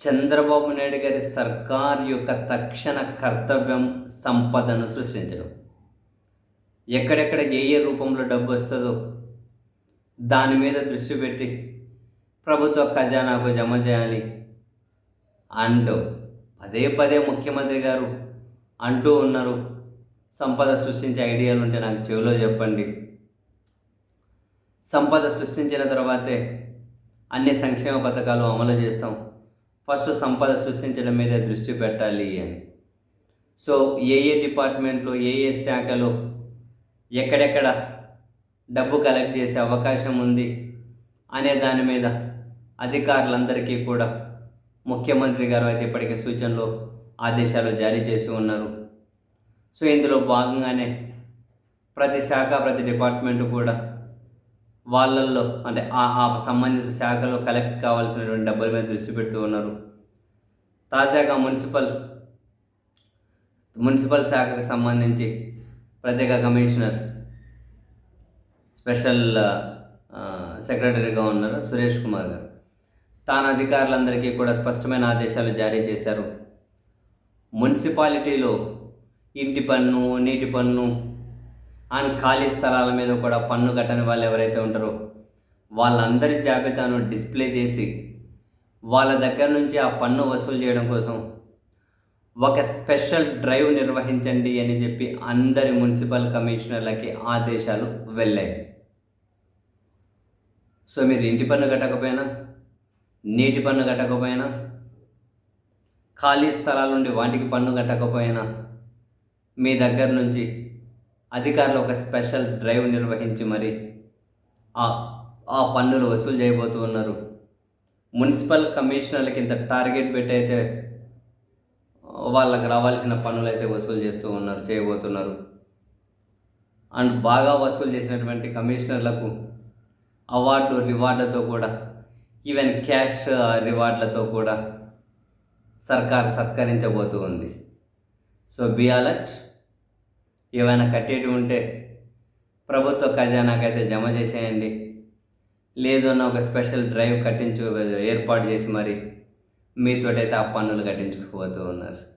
చంద్రబాబు నాయుడు గారి సర్కార్ యొక్క తక్షణ కర్తవ్యం సంపదను సృష్టించడం. ఎక్కడెక్కడ ఏ ఏ రూపంలో డబ్బు వస్తుందో దాని మీద దృష్టి పెట్టి ప్రభుత్వ ఖజానాకు జమ చేయాలి అండ్ పదే పదే ముఖ్యమంత్రి గారు అంటూ ఉన్నారు సంపద సృష్టించే ఐడియాలు ఉంటే నాకు చెవిలో చెప్పండి. సంపద సృష్టించిన తర్వాతే అన్ని సంక్షేమ పథకాలు అమలు చేస్తాం. ఫస్ట్ సంపద సృష్టించడం మీద దృష్టి పెట్టాలి అని. సో ఏ ఏ డిపార్ట్మెంట్లో ఏ ఏ శాఖలో ఎక్కడెక్కడ డబ్బు కలెక్ట్ చేసే అవకాశం ఉంది అనే దాని మీద అధికారులందరికీ కూడా ముఖ్యమంత్రి గారు అయితే ఇప్పటికే సూచనలు ఆదేశాలు జారీ చేసి ఉన్నారు. సో ఇందులో భాగంగానే ప్రతి శాఖ ప్రతి డిపార్ట్మెంట్ కూడా వాళ్ళల్లో అంటే ఆ ఆ సంబంధిత శాఖలో కలెక్ట్ కావాల్సినటువంటి డబ్బుల మీద దృష్టి పెడుతూ ఉన్నారు. తాజాగా మున్సిపల్ మున్సిపల్ శాఖకు సంబంధించి ప్రత్యేక కమిషనర్ స్పెషల్ సెక్రటరీగా ఉన్నారు సురేష్ కుమార్ గారు. తాను అధికారులందరికీ కూడా స్పష్టమైన ఆదేశాలు జారీ చేశారు. మున్సిపాలిటీలో ఇంటి పన్ను నీటి పన్ను అండ్ ఖాళీ స్థలాల మీద కూడా పన్ను కట్టని వాళ్ళు ఎవరైతే ఉంటారో వాళ్ళందరి జాబితాను డిస్ప్లే చేసి వాళ్ళ దగ్గర నుంచి ఆ పన్ను వసూలు చేయడం కోసం ఒక స్పెషల్ డ్రైవ్ నిర్వహించండి అని చెప్పి అందరి మున్సిపల్ కమిషనర్లకి ఆదేశాలు వెళ్ళాయి. సో మీరు ఇంటి పన్ను కట్టకపోయినా నీటి పన్ను కట్టకపోయినా ఖాళీ స్థలాలుండి వాటికి పన్ను కట్టకపోయినా మీ దగ్గర నుంచి అధికారులు ఒక స్పెషల్ డ్రైవ్ నిర్వహించి మరి ఆ ఆ పన్నులు వసూలు చేయబోతూ ఉన్నారు. మున్సిపల్ కమిషనర్లకి ఇంత టార్గెట్ పెట్టి అయితే వాళ్ళకి రావాల్సిన పన్నులు అయితే వసూలు చేస్తూ ఉన్నారు చేయబోతున్నారు. అండ్ బాగా వసూలు చేసినటువంటి కమిషనర్లకు అవార్డు రివార్డులతో కూడా ఈవెన్ క్యాష్ రివార్డులతో కూడా సర్కార్ సత్కరించబోతూ ఉంది. So be alert. ఏమైనా కట్టేటి ఉంటే ప్రభుత్వ ఖజానాకైతే జమ చేసేయండి. లేదన్న ఒక స్పెషల్ డ్రైవ్ కట్టించు ఏర్పాటు చేసి మరి మీతోటైతే ఆ పన్నులు కట్టించుకుపోతూ ఉన్నారు.